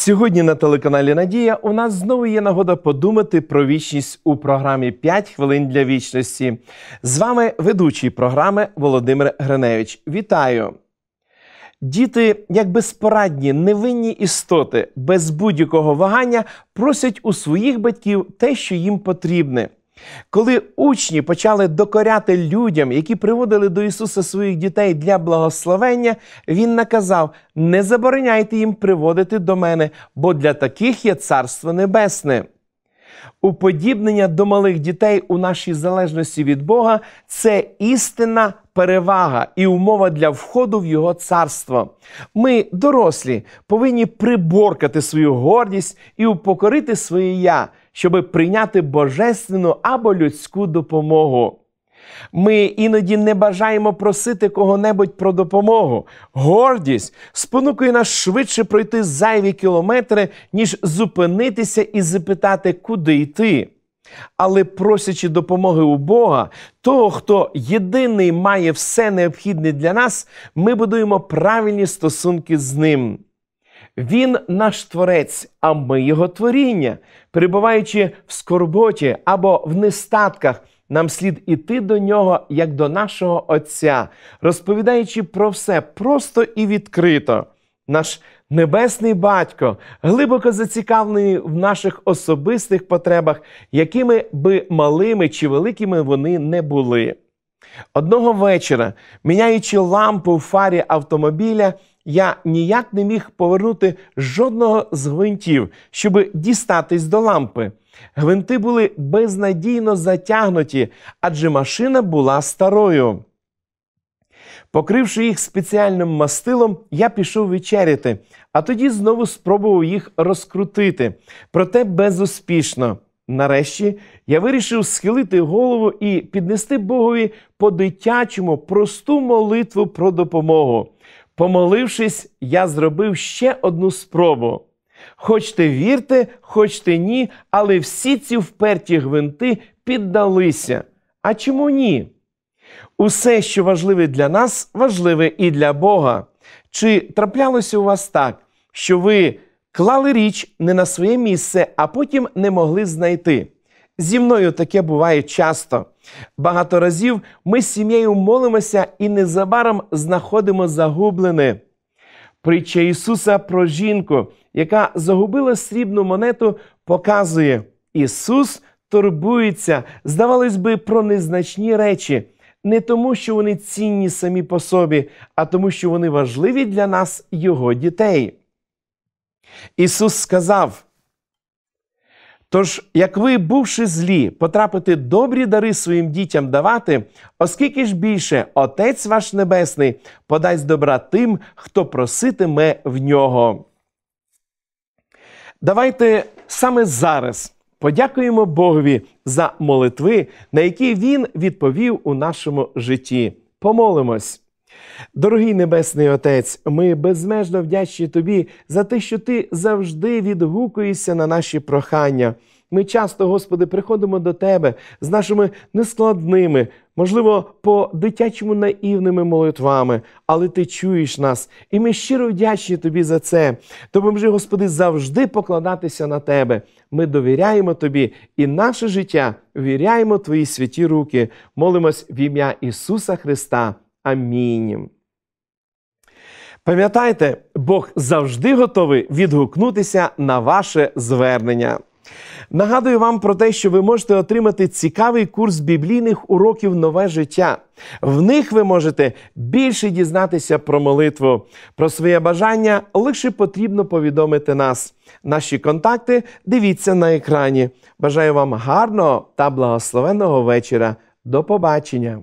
Сьогодні на телеканалі Надія у нас знову є нагода подумати про вічність у програмі «5 хвилин для вічності. З вами ведучий програми Володимир Гриневич. Вітаю! Діти, як безпорадні, невинні істоти, без будь-якого вагання просять у своїх батьків те, що їм потрібне. Коли учні почали докоряти людям, які приводили до Ісуса своїх дітей для благословення, Він наказав: не забороняйте їм приводити до мене, бо для таких є Царство Небесне. Уподібнення до малих дітей у нашій залежності від Бога це істинна перевага і умова для входу в Його царство. Ми, дорослі, повинні приборкати свою гордість і упокорити своє я, щоб прийняти божественну або людську допомогу. Ми іноді не бажаємо просити кого-небудь про допомогу. Гордість спонукує нас швидше пройти зайві кілометри, ніж зупинитися і запитати, куди йти. Але просячи допомоги у Бога, того, хто єдиний має все необхідне для нас, ми будуємо правильні стосунки з ним. Він наш творець, а ми його творіння. Перебуваючи в скорботі або в нестатках, нам слід іти до нього як до нашого Отця, розповідаючи про все просто і відкрито. Наш небесний батько глибоко зацікавлений в наших особистих потребах, якими би малими чи великими вони не були. Одного вечора, міняючи лампу в фарі автомобіля, я ніяк не міг повернути жодного з гвинтів, щоб дістатись до лампи. Гвинти були безнадійно затягнуті, адже машина була старою. Покривши їх спеціальним мастилом, я пішов вечеряти, а тоді знову спробував їх розкрутити, проте безуспішно. Нарешті я вирішив схилити голову і піднести Богові по дитячому просту молитву про допомогу. Помолившись, я зробив ще одну спробу. Хочте вірте, хочте ні, але всі ці вперті гвинти піддалися. А чому ні? Усе, що важливе для нас, важливе і для Бога. Чи траплялося у вас так, що ви клали річ не на своє місце, а потім не могли знайти? Зі мною таке буває часто. Багато разів ми з сім'єю молимося і незабаром знаходимо загублене. Притча Ісуса про жінку, яка загубила срібну монету, показує, Ісус турбується, здавалось би, про незначні речі, не тому, що вони цінні самі по собі, а тому, що вони важливі для нас, Його дітей. Ісус сказав. Тож, як ви, бувши злі, потрапите добрі дари своїм дітям давати, оскільки ж більше Отець ваш Небесний подасть добра тим, хто проситиме в нього. Давайте саме зараз подякуємо Богові за молитви, на які Він відповів у нашому житті. Помолимось. Дорогий Небесний Отець, ми безмежно вдячні Тобі за те, що Ти завжди відгукуєшся на наші прохання. Ми часто, Господи, приходимо до Тебе з нашими нескладними, можливо, по дитячому наївними молитвами, але Ти чуєш нас, і ми щиро вдячні Тобі за це. Допоможи, Господи, завжди покладатися на Тебе. Ми довіряємо Тобі і наше життя віряємо Твої святі руки. Молимось в ім'я Ісуса Христа. Амінь. Пам'ятайте, Бог завжди готовий відгукнутися на ваше звернення. Нагадую вам про те, що ви можете отримати цікавий курс біблійних уроків нове життя. В них ви можете більше дізнатися про молитву. Про своє бажання лише потрібно повідомити нас. Наші контакти дивіться на екрані. Бажаю вам гарного та благословенного вечора. До побачення!